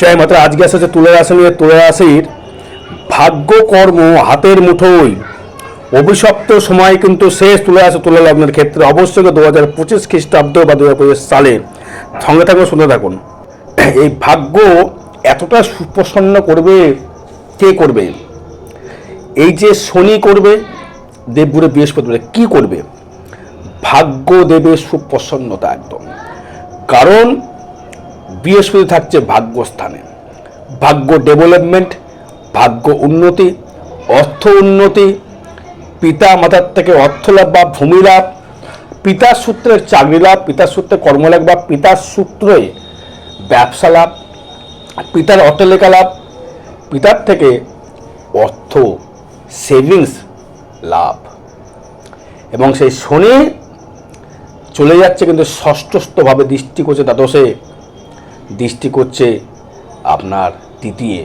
জয় মাত্রা। আজকে আসছে তুলে রাশি তুলে রাশির ভাগ্য কর্ম হাতের মুঠোয়। অভিশপ্ত সময় কিন্তু শেষ তুলে আসে তুলে লগ্নের ক্ষেত্রে। অবশ্যই দু হাজার পঁচিশ খ্রিস্টাব্দ বা দু হাজার পঁচিশ সালে। সঙ্গে থাকুন শুনে থাকুন। এই ভাগ্য এতটা সুপ্রসন্ন করবে, কে করবে? এই যে শনি করবে, দেবগুরু বৃহস্পতি কি করবে? ভাগ্য দেবে সুপ্রসন্নতা একদম। কারণ বৃহস্পতি থাকছে ভাগ্যস্থানে। ভাগ্য ডেভেলপমেন্ট, ভাগ্য উন্নতি, অর্থ উন্নতি পিতা মাতার থেকে অর্থ লাভ বা ভূমি লাভ, পিতার সূত্রে চাকরি লাভ, পিতার সূত্রে কর্মলাভ বা পিতার সূত্রে ব্যবসা লাভ, পিতার অট্টালিকা লাভ, পিতার থেকে অর্থ সেভিংস লাভ। এবং সেই শনি চলে যাচ্ছে কিন্তু ষষ্ঠস্থভাবে দৃষ্টি করছে দ্বাদশে। দৃষ্টি করছে আপনার তৃতীয়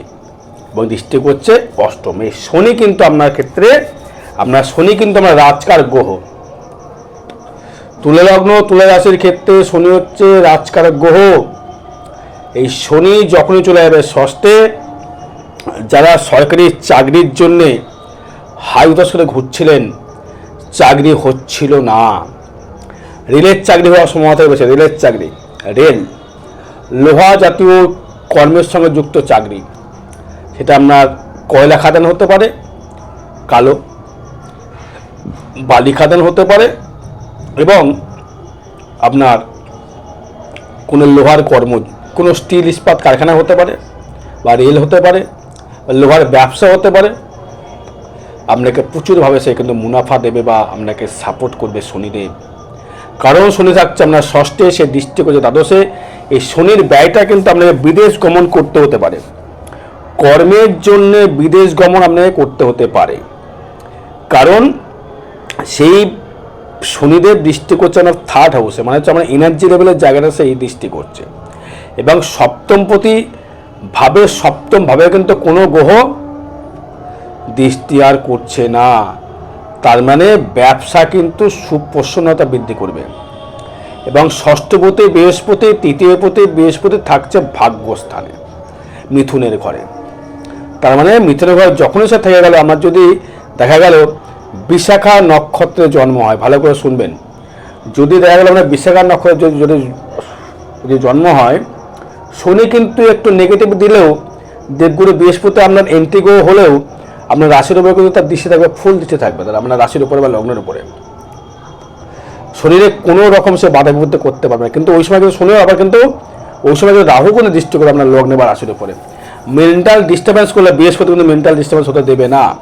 এবং দৃষ্টি করছে অষ্টমে। শনি কিন্তু আপনার ক্ষেত্রে, আপনার শনি কিন্তু আমরা রাজকার গ্রহ। তুলে লগ্ন তুলে রাশির ক্ষেত্রে শনি হচ্ছে রাজকার গ্রহ। এই শনি যখনই চলে যাবে ষষ্ঠে, যারা সরকারি চাকরির জন্যে হাই করে ঘুরছিলেন, চাকরি হচ্ছিল না। রেলের চাকরি হওয়ার সম্ভাবনা রয়েছে রেলের চাকরি, রেল। লোহা জাতীয় কর্মের সঙ্গে যুক্ত চাকরি। সেটা আপনার কয়লা খাদান হতে পারে, কালো বালি খাদান হতে পারে এবং আপনার কোনো লোহার কর্ম, কোনো স্টিল ইস্পাত কারখানা হতে পারে বা রেল হতে পারে বা লোহার ব্যবসা হতে পারে। আপনাকে প্রচুরভাবে সে কিন্তু মুনাফা দেবে বা আপনাকে সাপোর্ট করবে শনিদেব। কারণ শনি থাকছে আপনার ষষ্ঠে, সে দৃষ্টি করছে দ্বাদশে। এই শনির ব্যয়টা কিন্তু আপনাকে বিদেশ গমন করতে হতে পারে। কর্মের জন্য বিদেশ গমন আপনাকে করতে হতে পারে। কারণ সেই শনিদেব দৃষ্টি করছে আমার থার্ড হাউসে মানে হচ্ছে আমার এনার্জি লেভেলের জায়গাটা সেই দৃষ্টি করছে। এবং সপ্তমপতি ভাবে, সপ্তম ভাবে কিন্তু কোনো গ্রহ দৃষ্টি আর করছে না। তার মানে ব্যবসা কিন্তু সুপ্রসন্নতা বৃদ্ধি করবে। এবং ষষ্ঠপতি বৃহস্পতি, তৃতীয় পতি বৃহস্পতি থাকছে ভাগ্যস্থানে, মিথুনের ঘরে। তার মানে মিথুনের ঘরে যখনই সে থেকে গেল, আমার যদি দেখা গেল বিশাখা নক্ষত্রে জন্ম হয়, ভালো করে শুনবেন। যদি দেখা গেল আমরা বিশাখা নক্ষত্রে যদি যদি জন্ম হয়, শনি কিন্তু একটু নেগেটিভ দিলেও, দেবগুরু বৃহস্পতি আপনার এন্ট্রিগো হলেও, আপনার রাশির উপরে কিন্তু তার দৃষ্টি থাকবে, ফুল দৃষ্টি থাকবে তার আপনার রাশির উপরে বা লগ্নের উপরে। শরীরে কোনো রকম সে বাধা বিপত্তি করতে পারবে না। কিন্তু ওই সময় কিন্তু শনিও আবার কিন্তু ওই সময় কিন্তু রাহু কোনো দৃষ্টি করে আপনার লগ্নে বা রাশির উপরে। মেন্টাল ডিস্টারবেন্স করলে বৃহস্পতি কিন্তু মেন্টাল ডিস্টারবেন্স হতে দেবে না।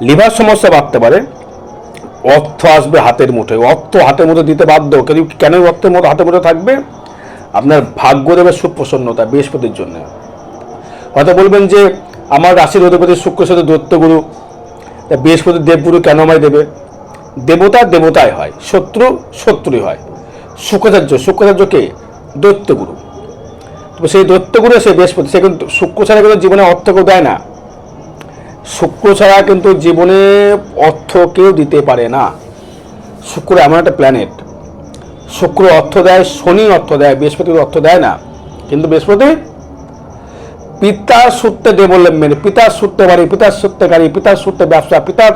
লিভার সমস্যা বাড়তে পারে। অর্থ আসবে হাতের মুঠোয়। অর্থ হাতের মুঠে দিতে বাধ্য। কেন কেন অর্থের মতো হাতের মুঠে থাকবে? আপনার ভাগ্য দেবে সুপ্রসন্নতা বৃহস্পতির জন্য। হয়তো বলবেন যে, আমার রাশির অধিপতি শুক্র সাথে দৈত্যগুরু তা বৃহস্পতি দেবগুরু কেন আমায় দেবে? দেবতা দেবতায় হয়, শত্রু শত্রুই হয়। শুক্রাচার্য শুক্রাচার্য কে? দৈত্যগুরু। তো সেই দৈত্যগুরু সে বৃহস্পতি, সে কিন্তু শুক্র ছাড়া কিন্তু জীবনে অর্থ কেউ দেয় না। শুক্র ছাড়া কিন্তু জীবনে অর্থ কেউ দিতে পারে না। শুক্র এমন একটা প্ল্যানেট শুক্র অর্থ দেয়, শনি অর্থ দেয়, বৃহস্পতি অর্থ দেয় না। কিন্তু বৃহস্পতি পিতার সূত্রে ডেভেলপমেন্ট পিতার সূত্রে বাড়ি পিতার সূত্রে গাড়ি পিতার সূত্রে ব্যবসা পিতার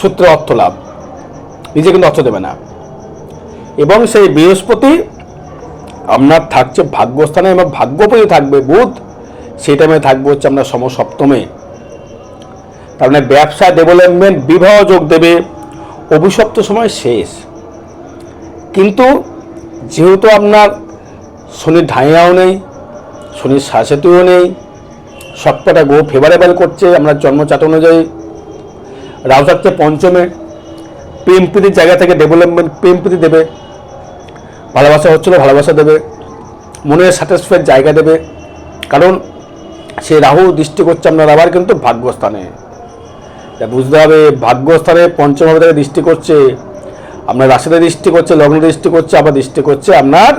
সূত্রে অর্থ লাভ। নিজে কিন্তু অর্থ দেবে না। এবং সেই বৃহস্পতি আপনার থাকছে ভাগ্যস্থানে এবং ভাগ্যপতি থাকবে বুধ, সেই টাইমে থাকবে হচ্ছে আপনার সমসপ্তমে। তার মানে ব্যবসা ডেভেলপমেন্ট বিবাহ যোগ দেবে। অভিশপ্ত সময় শেষ। কিন্তু যেহেতু আপনার শনির ঢাইয়াও নেই, শনির শাসেতুও নেই, সবকটা গো ফেভারেবল করছে আমরা জন্মচাট অনুযায়ী, রাহু থাকছে পঞ্চমে। প্রেম প্রীতির জায়গা থেকে ডেভেলপমেন্ট প্রেম প্রীতি দেবে, ভালোবাসা হচ্ছিল ভালোবাসা দেবে, মনের স্যাটিসফাইড জায়গা দেবে। কারণ সে রাহু দৃষ্টি করছে আপনার আবার কিন্তু ভাগ্যস্থানে। বুঝতে হবে, ভাগ্যস্থানে পঞ্চম ভাবে থেকে দৃষ্টি করছে। আপনার রাশিতে দৃষ্টি করছে, লগ্ন দৃষ্টি করছে, আবার দৃষ্টি করছে আপনার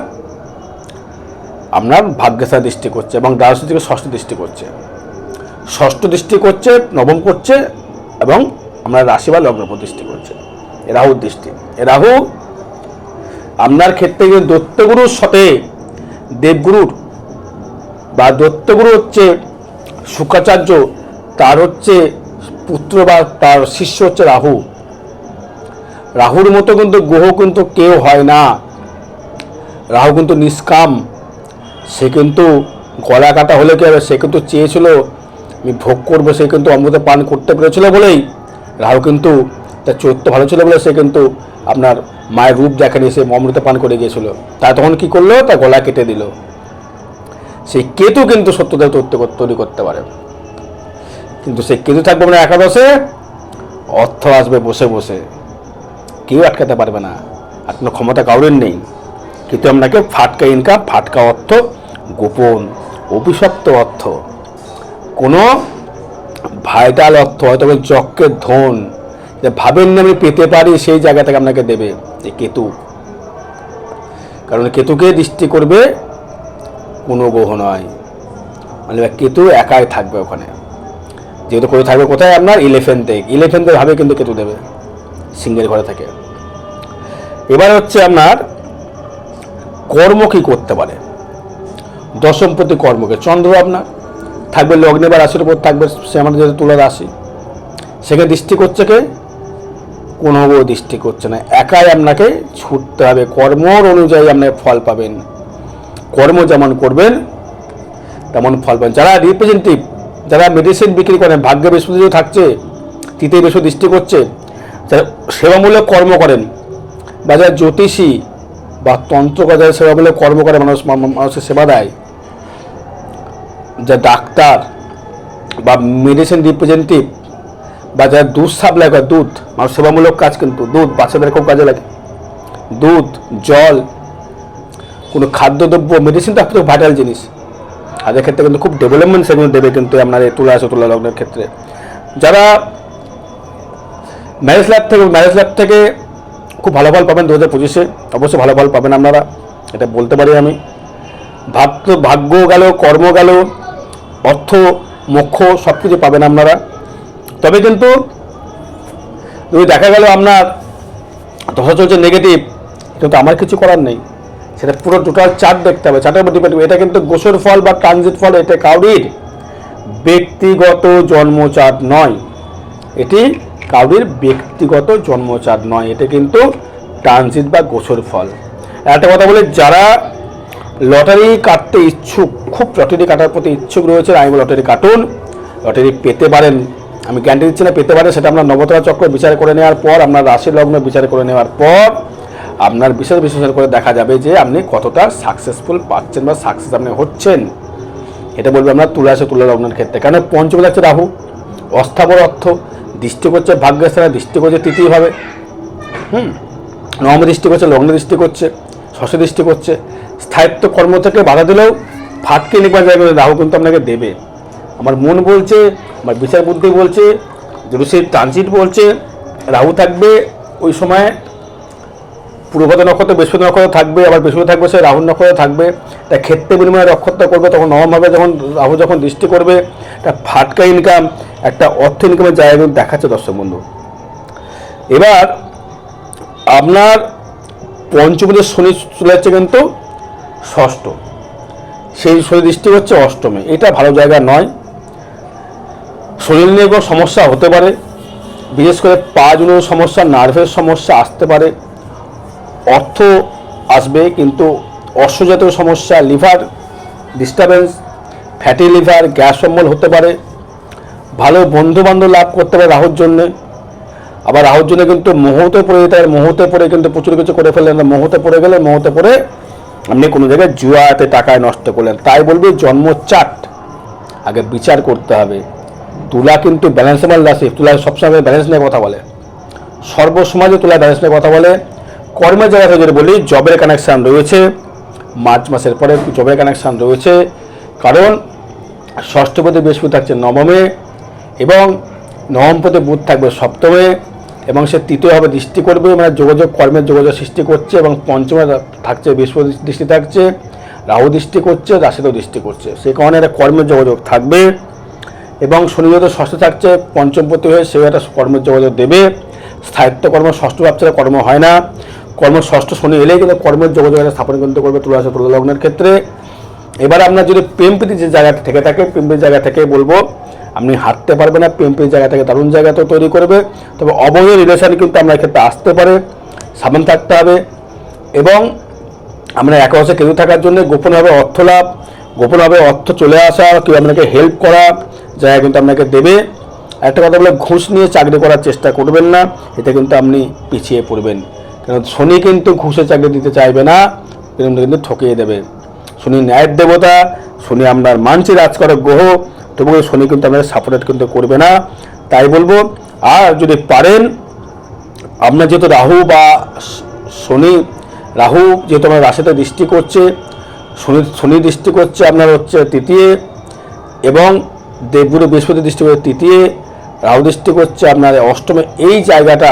আপনার ভাগ্যস্থানে দৃষ্টি করছে এবং দ্বাদশ থেকে ষষ্ঠ দৃষ্টি করছে। ষষ্ঠ দৃষ্টি করছে, নবম করছে এবং আমরা রাশি বা লগ্ন দৃষ্টি করছে। রাহুর দৃষ্টি। রাহু, আপনার ক্ষেত্রে কিন্তু দত্তগুরুর সাথে দেবগুরুর বা দত্তগুরু হচ্ছে শুক্রাচার্য তার হচ্ছে পুত্র বা তার শিষ্য হচ্ছে রাহু। রাহুর মতো কিন্তু গ্রহ কিন্তু কেউ হয় না। রাহু কিন্তু নিষ্কাম। সে কিন্তু গলা কাটা হলে কি হবে? সে কিন্তু চেয়েছিল, আমি ভোগ করব, সে কিন্তু অমৃত পান করতে পেরেছিল বলেই রাহু কিন্তু তার চরিত্র ভালো ছিল বলে সে কিন্তু আপনার মায়ের রূপ দেখেনি, সে অমৃত পান করে গিয়েছিল। তা তখন কি করল? তার গলা কেটে দিল। সেই কেতু কিন্তু সত্যতা তৈরি তৈরি করতে পারে। কিন্তু সেই কেতু থাকবে মানে একাদশে? অর্থ আসবে বসে বসে। কেউ আটকাতে পারবে না। কোনো ক্ষমতা কাউরের নেই। কিন্তু আপনাকে ফাটকা ইনকাম ফাটকা অর্থ, গোপন, অভিশপ্ত অর্থ। কোনো ভাইটাল অর্থ, হয়তো যজ্ঞের ধন যে ভাবেননি আমি পেতে পারি সেই জায়গা থেকে আপনাকে দেবে যে কেতু। কারণ কেতুকে দৃষ্টি করবে কোনো গ্রহ নয়। মানে কেতু একাই থাকবে ওখানে। যেহেতু করে থাকবে কোথায়? আপনার ইলেভেন্থে ইলেভেন্থে ভাবে কিন্তু কেতু দেবে। সিংহের ঘরে থেকে। এবার হচ্ছে আপনার কর্ম কি করতে পারে? দশমপতি কর্মকে। চন্দ্র আপনার থাকবে লগ্নে বা রাশির উপর থাকবে। সে আমাদের যেহেতু তুলা রাশি। সেখানে দৃষ্টি করছে কে? কোনো দৃষ্টি করছে না। একাই আপনাকে ছুটতে হবে। কর্মর অনুযায়ী আপনি ফল পাবেন। কর্ম যেমন করবেন, তেমন ফল পাবেন। যারা রিপ্রেজেন্টেটিভ যারা মেডিসিন বিক্রি করেন, ভাগ্য বৃহস্পতি থাকছে তৃতীয় বৃহস্পতি দৃষ্টি করছে, যারা সেবামূলক কর্ম করেন, বা যারা জ্যোতিষী বা তন্ত্র যারা সেবামূলক কর্ম করে, মানুষ মানুষের সেবা দেয়, যা ডাক্তার বা মেডিসিন রিপ্রেজেন্টেটিভ বা যারা দুধ সাপ্লাই করে, দুধ। মানুষ সেবামূলক কাজ কিন্তু, দুধ, বাচ্চাদের খুব কাজে লাগে। দুধ, জল, কোনো খাদ্যদ্রব্য মেডিসিন তো আপনার ভাইটাল জিনিস। তাদের ক্ষেত্রে কিন্তু খুব ডেভেলপমেন্ট সেগুলো দেবে কিন্তু আপনার এই তুলা আছে তুলা লগ্নের ক্ষেত্রে। যারা ম্যারেজ ল্যাব থেকে ম্যারেজ ল্যাব থেকে খুব ভালো ফল পাবেন দু হাজার পঁচিশে, অবশ্যই ভালো ফল পাবেন আপনারা, এটা বলতে পারি আমি। ভাগ্য ভাগ্য গেল, কর্ম গেল, অর্থ, মোক্ষ সব কিছু পাবেন আপনারা। তবে কিন্তু যদি দেখা গেল আপনার দশা চলছে নেগেটিভ কিন্তু আমার কিছু করার নেই। সেটা পুরো টোটাল চার্ট দেখতে হবে। চার্টের উপর ডিপেন্ড এটা কিন্তু গোসর ফল বা ট্রানজিট ফল, এটা কাউরির ব্যক্তিগত জন্মচার্ট নয়। এটি কাউরির ব্যক্তিগত জন্মচার্ট নয়। এটা কিন্তু ট্রানজিট বা গোসর ফল। একটা কথা বলে, যারা লটারি কাটতে ইচ্ছুক, খুব লটারি কাটার প্রতি ইচ্ছুক রয়েছে আমি লটারি কাটুন। লটারি পেতে পারেন। আমি গ্যারান্টি দিচ্ছি না, পেতে পারেন সেটা আপনার নবতরা চক্র বিচার করে নেওয়ার পর, আপনার রাশি লগ্ন বিচার করে নেওয়ার পর, আপনার বিশেষ বিশ্লেষণ করে দেখা যাবে যে আপনি কতটা সাকসেসফুল পাচ্ছেন বা সাকসেস আপনি হচ্ছেন। এটা বলবে আমরা তুলা আছে তুলা লগ্নের ক্ষেত্রে। কারণ পঞ্চম যাচ্ছে রাহু, অস্থাবর অর্থ, দৃষ্টি করছে ভাগ্যস্থানে দৃষ্টি করছে তৃতীয়ভাবে হুম, নবম দৃষ্টি করছে, লগ্ন দৃষ্টি করছে, ষষ্ঠ দৃষ্টি করছে। স্থায়িত্ব কর্ম থেকে বাধা দিলেও ফাটকে যাবে রাহু কিন্তু আপনাকে দেবে। আমার মন বলছে বিচার বুদ্ধি বলছে জ্যোতিষের ট্রানজিট বলছে, রাহু থাকবে ওই সময় পূর্বপদ নক্ষত্র, বৃহস্পতি নক্ষত্র থাকবে, আবার বৃহস্পতি থাকবে, সে রাহুর নক্ষত্র থাকবে। তা ক্ষেত্রে বিনিময়ে নক্ষত্র করবে, তখন নবমভাবে যখন রাহু যখন দৃষ্টি করবে, একটা ফাটকা ইনকাম একটা অর্থ ইনকামের জায়গা দেখাচ্ছে দর্শক বন্ধু। এবার আপনার পঞ্চমীতে শনি চলে যাচ্ছে কিন্তু ষষ্ঠ। সেই শনি দৃষ্টি হচ্ছে অষ্টমে। এটা ভালো জায়গা নয়। শরীর নিয়ে কোনো সমস্যা হতে পারে, বিশেষ করে পা জুড়েও সমস্যা, নার্ভের সমস্যা আসতে পারে, অর্থ আসবে কিন্তু অশ্বজাতীয় সমস্যা, liver disturbance fatty liver gas অম্বল হতে পারে, ভালো বন্ধু বান্ধব লাভ করতে পারে রাহুর জন্যে। আবার রাহুর জন্য কিন্তু মোহতে পড়ে যেতে পারে মোহতে পড়ে কিন্তু প্রচুর কিছু করে ফেললেন মোহতে পড়ে গেলে মোহতে পড়ে আপনি কোনো জায়গায় জুয়াতে টাকায় নষ্ট করলেন। তাই বলবি জন্ম চাট আগে বিচার করতে হবে। তুলা কিন্তু ব্যালেন্সেবল রাশি তুলা সবসময় ব্যালেন্স নিয়ে কথা বলে। সর্বসমাজে তুলা ব্যালেন্স নিয়ে কথা বলে। কর্মের জায়গা থেকে যদি বলি জবের কানেকশান রয়েছে। মার্চ মাসের পরে জবের কানেকশান রয়েছে। কারণ ষষ্ঠপতি বৃহস্পতি থাকছে নবমে এবং নবমপতি বুধ থাকবে সপ্তমে এবং সে তৃতীয়ভাবে দৃষ্টি করবে মানে যোগাযোগ, কর্মের যোগাযোগ সৃষ্টি করছে এবং পঞ্চমে থাকছে বৃহস্পতি দৃষ্টি থাকছে, রাহু দৃষ্টি করছে, রাশিতেও দৃষ্টি করছে। সেই কারণে একটা কর্মের যোগাযোগ থাকবে। এবং শনি যেহেতু ষষ্ঠ থাকছে পঞ্চমপতি হয়ে সেও একটা কর্মের যোগাযোগ দেবে। স্থায়িত্ব কর্ম, ষষ্ঠ ভাবছে কর্ম হয় না। কর্ম ষষ্ঠ শনি এলেই কিন্তু কর্মের যোগাযোগ স্থাপন কিন্তু করবে তুলা তুলা লগ্নের ক্ষেত্রে। এবার আপনার যদি প্রেম প্রীতি যে জায়গা থেকে থাকে প্রেম প্রীতির জায়গা থেকে বলব, আপনি হাঁটতে পারবেন না প্রেম প্রীতির জায়গা থেকে দারুণ জায়গা তো তৈরি করবে। তবে অবৈধ রিলেশন কিন্তু আপনার ক্ষেত্রে আসতে পারে, সাবধান থাকতে হবে। এবং আমরা একে বছর কেঁদে থাকার জন্য গোপনভাবে অর্থ লাভ, গোপনভাবে অর্থ চলে আসা কেউ আপনাকে হেল্প করা জায়গা কিন্তু আপনাকে দেবে, একটা কথা বলে ঘুষ নিয়ে চাকরি করার চেষ্টা করবেন না, এতে কিন্তু আপনি পিছিয়ে পড়বেন। কারণ শনি কিন্তু ঘুষে চাকরি দিতে চাইবে না কিন্তু কিন্তু ঠকিয়ে দেবে। শনি ন্যায়ের দেবতা, শনি আপনার মানছি রাজ গ্রহ, তবুও শনি কিন্তু আপনাকে সাপোর্ট কিন্তু করবে না। তাই বলব, আর যদি পারেন, আপনার যেহেতু রাহু বা শনি, রাহু যেহেতু আমার রাশিতে দৃষ্টি করছে, শনি শনি দৃষ্টি করছে আপনার হচ্ছে তৃতীয়, এবং দেবগুরু বৃহস্পতি দৃষ্টি তৃতীয়, রাহু দৃষ্টি করছে আপনার অষ্টমে। এই জায়গাটা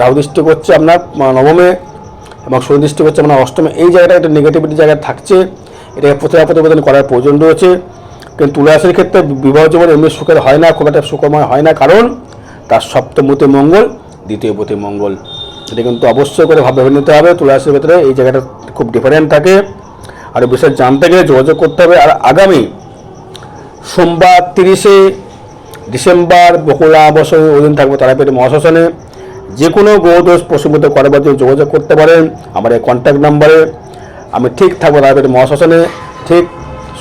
রাহু দৃষ্টি করছে আপনার নবমে, এবং শনি দৃষ্টি করছে আপনার অষ্টমে। এই জায়গাটা একটা নেগেটিভিটি জায়গায় থাকছে। এটাকে প্রতিভা প্রতিবেদন করার প্রয়োজন রয়েছে। কিন্তু তুলা রাশির ক্ষেত্রে বিবাহ জীবন এমনি সুখের হয় না, খুব একটা সুখময় হয় না, কারণ তার সপ্তমতি মঙ্গল, দ্বিতীয় পতি মঙ্গল। এটা কিন্তু অবশ্যই করে ভাবে নিতে হবে। তুলা রাশির ক্ষেত্রে এই জায়গাটা খুব ডিফারেন্ট থাকে। আর বিশেষ জানতে গেলে যোগাযোগ করতে হবে। আর আগামী সোমবার তিরিশে ডিসেম্বর বকুলা অবশ্যই ওই দিন থাকব তারাপীঠ মহাশ্মশানে। যে কোনো গ্রহদোষ পশুমতে করাবার জন্য যোগাযোগ করতে পারেন, আমার এই কন্ট্যাক্ট নাম্বারে আমি ঠিক থাকব তারাপীঠ মহাশ্মশানে, ঠিক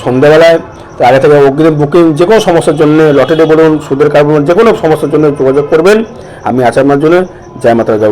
সন্ধ্যাবেলায়। তার আগে থেকে অগ্রিম বুকিং যে কোনো সমস্যার জন্য লটারি বলুন, সুদের কার্ড বলুন যে কোনো সমস্যার জন্য যোগাযোগ করবেন। আমি আচার জন্য। জয় মাতা গুরু।